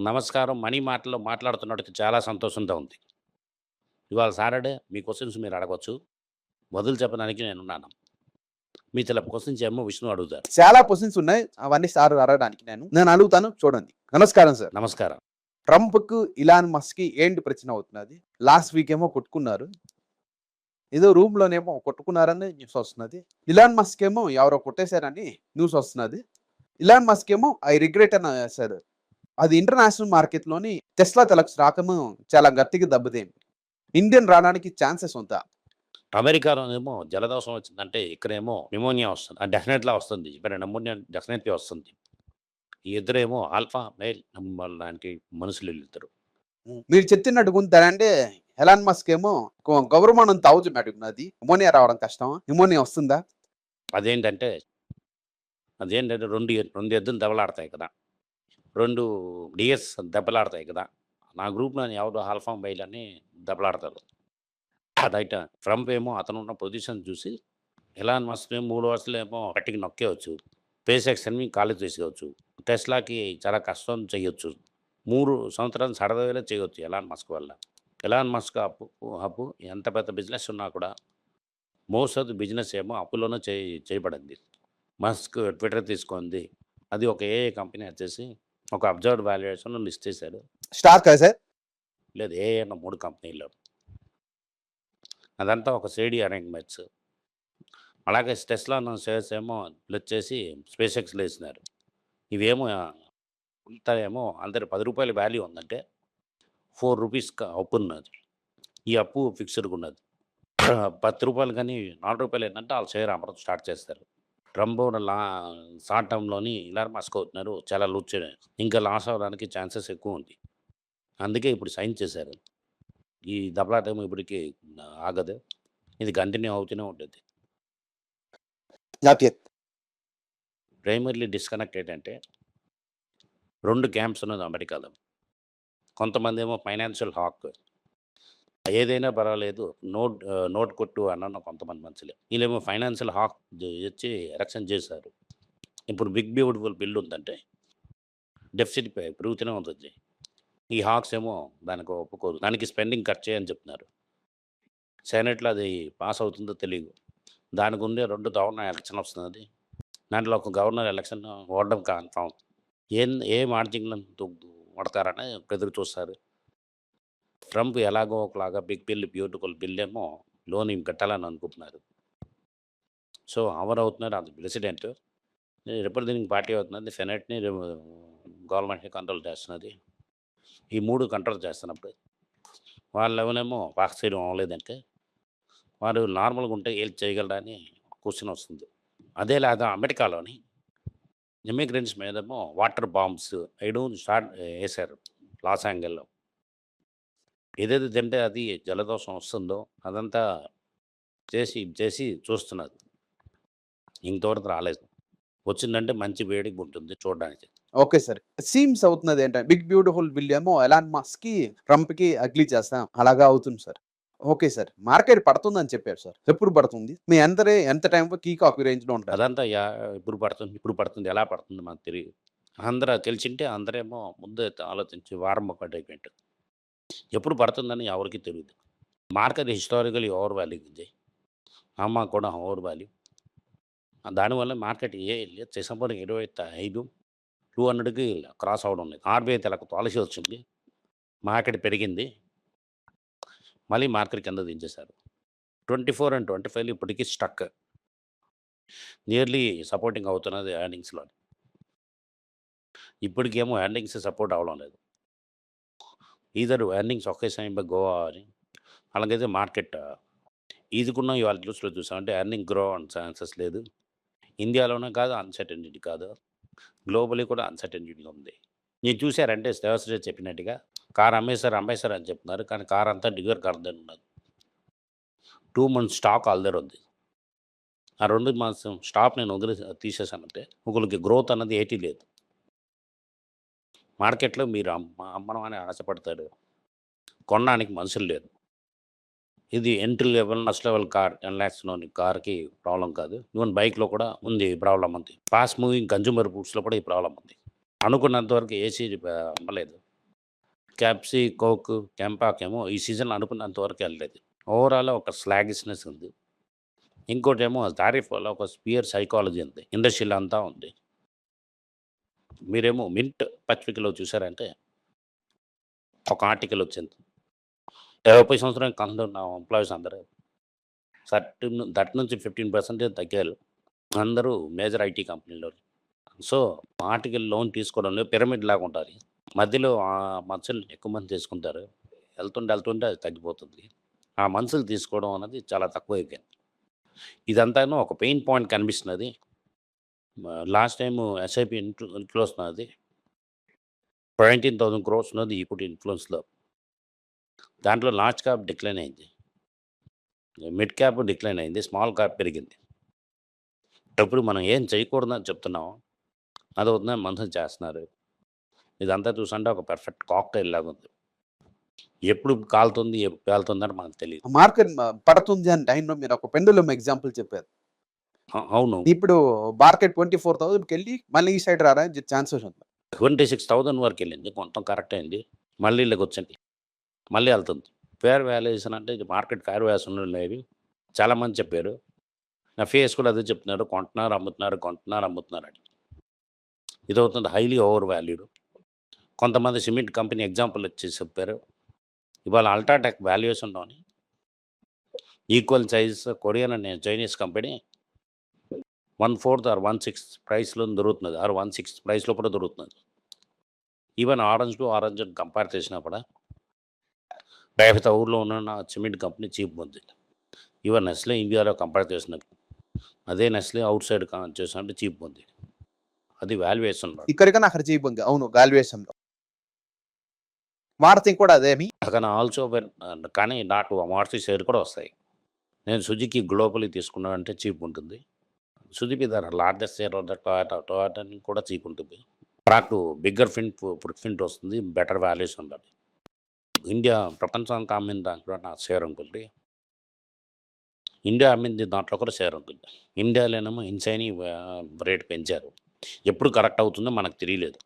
నమస్కారం మనీ మాటల్లో మాట్లాడుతున్నట్టు చాలా సంతోషంగా ఉంది. ఇవాళ సాటర్డే మీ క్వశ్చన్స్ మీరు అడగవచ్చు వదులు చెప్పడానికి నేను ఉన్నాను మీ చిల క్వశ్చన్స్ ఏమో విష్ణు అడుగుతారు. చాలా క్వశ్చన్స్ ఉన్నాయి. అవన్నీ సార్ అడగడానికి నేను. నేను అడుగుతాను చూడండి. నమస్కారం సార్. నమస్కారం. ట్రంప్కు ఇలాన్ మస్క్ ఏంటి ప్రశ్న అవుతున్నది? లాస్ట్ వీక్ ఏమో కొట్టుకున్నారు. ఏదో రూమ్ లోనేమో కొట్టుకున్నారని న్యూస్ వస్తున్నది. ఇలాన్ మస్క్ ఏమో ఎవరో కొట్టేశారని న్యూస్ వస్తున్నది. ఇలాన్ మస్క్ ఏమో ఐ రిగ్రెట్ అని సార్. అది ఇంటర్నేషనల్ మార్కెట్లోని టెస్లా తెలక్స్ రాకము చాలా గట్టిగా దెబ్బతింది. ఇండియన్ రావడానికి ఛాన్సెస్ ఉందా? అమెరికాలోనేమో జలదోషం వచ్చిందంటే ఇక్కడేమో నిమోనియా వస్తుంది. డెఫినెట్లా వస్తుంది. ఇక్కడ నిమోనియా డెఫినెట్లీ వస్తుంది. ఈ ఇద్దరేమో ఆల్ఫా మేల్ దానికి మనుషులు ఇద్దరు మీరు చెప్తున్నట్టు కొంటారంటే ఎలాన్ మస్క్ ఏమో గౌరవమానం తావుజు అడుగున్నది నిమోనియా రావడం కష్టం నిమోనియా వస్తుందా? అదేంటంటే అదేంటంటే రెండు రెండు ఎద్దులు దెబ్బలాడతాయి కదా. రెండు డిఎస్ దెబ్బలాడతాయి కదా! నా గ్రూప్లో ఎవరు ఆల్ఫామ్ బైల్ అని దెబ్బలాడతారు. అదైట ట్రంప్ ఏమో అతను ఉన్న పొజిషన్ చూసి ఎలాన్ మస్క్ మూడు వర్షాలు ఏమో గట్టికి నొక్కేయచ్చు స్పేస్ ఎక్స్ అని ఖాళీ తీసుకోవచ్చు టెస్లాకి చాలా కష్టం చేయొచ్చు మూడు సంవత్సరాలు సడదవేలా చేయొచ్చు ఎలాన్ మస్క్ వల్ల. ఎలాన్ మస్క్ అప్పు అప్పు ఎంత పెద్ద బిజినెస్ ఉన్నా కూడా మోస్ట్ ఆఫ్ ది బిజినెస్ ఏమో అప్పులోనే చేయి చేయబడింది. మస్క్ ట్విట్టర్ తీసుకుంది. అది ఒక ఏ కంపెనీ వచ్చేసి ఒక అబ్జర్వ్డ్ వాల్యుయేషన్ లిస్ట్ చేశారు స్టార్ కదా సార్? లేదు ఏ అన్న మూడు కంపెనీలు అదంతా ఒక సేడీ అరేంజ్మెంట్స్. అలాగే టెస్లా షేర్స్ ఏమో ప్లస్ చేసి స్పేస్ ఎక్స్లో వేసినారు. ఇవేమో ఇంత ఏమో అందరి పది రూపాయల వాల్యూ ఉందంటే ఫోర్ రూపీస్ అప్పు ఉన్నది. ఈ అప్పు ఫిక్స్డ్గా ఉన్నది. పది రూపాయలు కానీ నాలుగు రూపాయలు ఏంటంటే వాళ్ళు షేర్ అమరం స్టార్ట్ చేస్తారు. ట్రంప్ లా షార్ట్ టర్మ్లోని ఇలా మస్క్ అవుతున్నారు చాలా చేయడం. ఇంకా లాస్ అవ్వడానికి ఛాన్సెస్ ఎక్కువ ఉంది. అందుకే ఇప్పుడు సైన్ చేశారు. ఈ దెబ్బలాటం ఇప్పటికి ఆగదు. ఇది కంటిన్యూ అవుతూనే ఉంటుంది. ప్రైమర్లీ డిస్కనెక్ట్ ఏంటంటే రెండు క్యాంప్స్ ఉన్నది అమెరికాలో. కొంతమంది ఏమో ఫైనాన్షియల్ హాక్. ఏదైనా పర్వాలేదు. నోట్ నోట్ కొట్టు అన్న కొంతమంది మనుషులే. వీళ్ళేమో ఫైనాన్షియల్ హాక్ వచ్చి ఎలక్షన్ చేశారు. ఇప్పుడు బిగ్ బ్యూటిఫుల్ బిల్ ఉందంటే డెఫిసిట్ పెరుగుతూనే ఉంటుంది ఈ హాక్స్ ఏమో దానికి ఒప్పుకోదు దానికి స్పెండింగ్ కట్ చేయని చెప్తున్నారు. సెనెట్లో అది పాస్ అవుతుందో తెలియదు దానికి ఉండే రెండు గవర్నర్ ఎలక్షన్ వస్తున్నది దాంట్లో ఒక గవర్నర్ ఎలక్షన్ ఓడడం కన్ఫామ్. ఏం ఏ మార్జిన్లను పడతారని ఎదురు చూస్తారు. ట్రంప్ ఎలాగో ఒకలాగా బిగ్ బిల్ బ్యూటిఫుల్ బిల్ ఏమో లోన్ ఏం కట్టాలని అనుకుంటున్నారు. సో అవర్ అవుతున్నారు అది ప్రెసిడెంట్. రిప్రజెంటింగ్ పార్టీ అవుతున్నది సెనెట్ని గవర్నమెంట్ని కంట్రోల్ చేస్తున్నది. ఈ మూడు కంట్రోల్ చేస్తున్నప్పుడు. వాళ్ళ లెవెలేమో పాక్షీయం అవ్వలేదంటే వారు నార్మల్గా ఉంటే ఏం చేయగలరని క్వశ్చన్ వస్తుంది. అదేలాగా అమెరికాలోని ఇమిగ్రెంట్స్ మీదేమో వాటర్ బాంబ్స్ ఐడు స్టార్ట్ వేశారు లాస్ యాంగిల్లో ఏదైతే తింటే అది జలదోషం వస్తుందో అదంతా చేసి చేసి చూస్తున్నది ఇంతవరకు రాలేదు. వచ్చిందంటే మంచి వేడిగా ఉంటుంది చూడడానికి. Okay sir. సీమ్స్ అవుతున్నది ఏంటంటే బిగ్ బ్యూటిఫుల్ బిల్ ఏమో ఎలాన్ మస్క్కి ట్రంప్కి అగ్లీ చేస్తాం. అలాగా అవుతుంది సార్. Okay sir. మార్కెట్ పడుతుందని చెప్పారు సార్. ఎప్పుడు పడుతుంది? మీ ఎంత ఎంత టైం కీ కాపీ రేంజ్లో ఉంటారు? అదంతా ఇప్పుడు పడుతుంది ఇప్పుడు పడుతుంది ఎలా పడుతుంది మనకు తెలియదు అందరూ తెలిసింటే అందరేమో ముందే ఆలోచించి వారం ఒకటి అయిపోయింది ఎప్పుడు పడుతుందని ఎవరికి తెలియదు మార్కెట్ హిస్టారికల్ ఓవర్ వాల్యూ ఉంది అమ్మ కూడా ఓవర్ వాల్యూ. దానివల్ల మార్కెట్ ఏ డిసెంబర్ ఇరవై ఐదు టూ హండ్రెడ్కి క్రాస్ అవడం లేదు. ఆర్బీఐ తెలకు పాలసీ వచ్చింది. మార్కెట్ పెరిగింది. మళ్ళీ మార్కెట్ కింద దించేశారు. Twenty four and twenty five ఇప్పటికీ స్టక్. నియర్లీ సపోర్టింగ్ అవుతున్నది ఎర్నింగ్స్లో ఇప్పటికేమో ఎర్నింగ్స్ సపోర్ట్ అవ్వడం లేదు. ఈధర్ ఎర్నింగ్స్ ఒకే సైన్ బై గోవా అని. అలాగైతే మార్కెట్ ఈదుకున్న ఇవాళ న్యూస్లో చూసామంటే ఎర్నింగ్ గ్రో అండ్ ఛాన్సెస్ లేదు. ఇండియాలోనే కాదు అన్సర్టనిటీ కాదు. గ్లోబలీ కూడా అన్సర్టనిటీ ఉంది. నేను చూశారంటే స్థిరశ్రీ చెప్పినట్టుగా. కార్ అమ్మేశారు అమ్మేశారు అని చెప్తున్నారు. కానీ కార్ అంతా డిగర్ కర్దని ఉన్నది. టూ మంత్స్ స్టాక్ ఆల్దర్ ఉంది ఆ రెండు మాసం స్టాప్ నేను వదిలి తీసేసానంటే ఒకరికి గ్రోత్ అన్నది ఏటీ లేదు. మార్కెట్లో మీరు అమ్మ అమ్మడం అని ఆశపడతారు. కొనడానికి మనుషులు లేరు. ఇది ఎంట్రీ లెవెల్ నస్ట్ లెవెల్ కార్ టెన్ ల్యాక్స్లోని కార్కి ప్రాబ్లం కాదు. ఈవెన్ బైక్లో కూడా ఉంది ప్రాబ్లం ఉంది. ఫాస్ట్ మూవింగ్ కన్జ్యూమర్ గూడ్స్లో కూడా ఈ ప్రాబ్లం ఉంది. అనుకున్నంత వరకు ఏసీ అమ్మలేదు. క్యాప్సీ కోక్ కెంపాక్ ఏమో ఈ సీజన్ అనుకున్నంత వరకు వెళ్ళలేదు. ఓవరాల్ ఒక స్లాగిస్నెస్ ఉంది. ఇంకోటి ఏమో టారిఫ్ వల్ల ఒక స్పియర్ సైకాలజీ ఉంది. ఇండస్ట్రీలో అంతా ఉంది. మీరేమో మింట్ పత్రికలో చూసారంటే ఒక ఆర్టికల్ వచ్చింది. యాభై సంవత్సరం కొంటున్న ఎంప్లాయీస్ అందరూ థర్టీన్ థర్టీ నుంచి ఫిఫ్టీన్ పర్సెంటేజ్ తగ్గారు. అందరూ మేజర్ ఐటీ కంపెనీలో సో ఆర్టికల్ లోన్ తీసుకోవడంలో పిరమిడ్ లాగా ఉంటుంది మధ్యలో ఆ మనుషులు ఎక్కువ మంది తీసుకుంటారు వెళ్తుంటే వెళ్తుంటే అది తగ్గిపోతుంది. ఆ మనుషులు తీసుకోవడం అనేది చాలా తక్కువ అయిపోయింది. ఇదంతాను ఒక పెయిన్ పాయింట్ కనిపిస్తున్నది. Last time SIP inflow influence ఉన్నది నైన్టీన్ థౌసండ్ క్రోర్స్ ఉన్నది ఇప్పుడు ఇన్ఫ్లుయెన్స్లో. దాంట్లో లార్జ్ క్యాప్ డిక్లైన్ అయింది. మిడ్ క్యాప్ డిక్లైన్ అయింది స్మాల్ క్యాప్ పెరిగింది. ఇప్పుడు మనం ఏం చేయకూడదని చెప్తున్నాం. అది అవుతుందని మనుషులు చేస్తున్నారు. ఇదంతా చూసంటే ఒక పర్ఫెక్ట్ కాక్టైల్ లాగా ఉంది. ఎప్పుడు కాలుతుంది ఎప్పుడు పేలుతుంది అని మనకు తెలియదు మార్కెట్ పడుతుంది అని టైంలో మీరు ఒక పెండులం ఎగ్జాంపుల్ చెప్పారు. అవును. ఇప్పుడు మార్కెట్ ట్వంటీ ఫోర్ థౌసండ్కి వెళ్ళి మళ్ళీ ఈ సైడ్ రారా ఛాన్సెస్ ఉంది ట్వంటీ సిక్స్ థౌజండ్ వరకు వెళ్ళింది. కొంత కరెక్ట్ అయింది. మళ్ళీ ఇళ్ళకి వచ్చింది మళ్ళీ వెళ్తుంది. ఫేర్ వాల్యుయేషన్ అంటే ఇది మార్కెట్ ఫేర్ వాల్యుయేషన్ లేవి. చాలామంది చెప్పారు. నా ఫేస్ కూడా అదే చెప్తున్నారు. కొంటున్నారు అమ్ముతున్నారు కొంటున్నారు అమ్ముతున్నారు అని. ఇది అవుతుంది హైలీ ఓవర్ వాల్యూడ్. కొంతమంది సిమెంట్ కంపెనీ ఎగ్జాంపుల్ వచ్చి చెప్పారు. ఇవాళ అల్ట్రాటెక్ వాల్యుయేషన్లోని ఈక్వల్ సైజ్ కొరియన్ అనే Chinese company one fourth or one six ప్రైస్లో దొరుకుతున్నది. ఆర్ వన్ సిక్స్ ప్రైస్లో కూడా దొరుకుతున్నది. Even orange to orange compare చేసినా కూడా మిగతా ఊర్లో ఉన్న సిమెంట్ కంపెనీ చీప్ ఉంది. ఈవెన్ నెస్లే ఇండియాలో కంపేర్ చేసినప్పుడు అదే నెస్లే అవుట్ సైడ్ చేసినట్టు చీప్ ఉంది. అది వాల్యుయేషన్ ఇక్కడికన్నా అక్కడ చేయబోంది అవును వాల్యుయేషన్లో మారుతి కూడా అదేమి అక్కడ ఆల్సో కానీ నాట్ మారుతి షేర్ కూడా వస్తాయి. నేను సుజుకి గ్లోబలీ తీసుకున్నానంటే చీప్ ఉంటుంది. సుజుకి ధర లార్జెస్ట్ షేర్ టొయాటా టొయాటా కూడా చీప్ ఉంటుంది బిగ్గర్ ఫింట్ ఫింట్ వస్తుంది బెటర్ వాల్యూస్ ఉంటుంది ఇండియా ప్రపంచానికి అమ్మిన దాంట్లో నా షేర్ ఉంటుంది ఇండియా అమ్మింది దాంట్లో కూడా షేర్ ఉంటుంది ఇండియాలోనేమో ఇన్సైని రేట్ పెంచారు. ఎప్పుడు కరెక్ట్ అవుతుందో మనకు తెలియలేదు.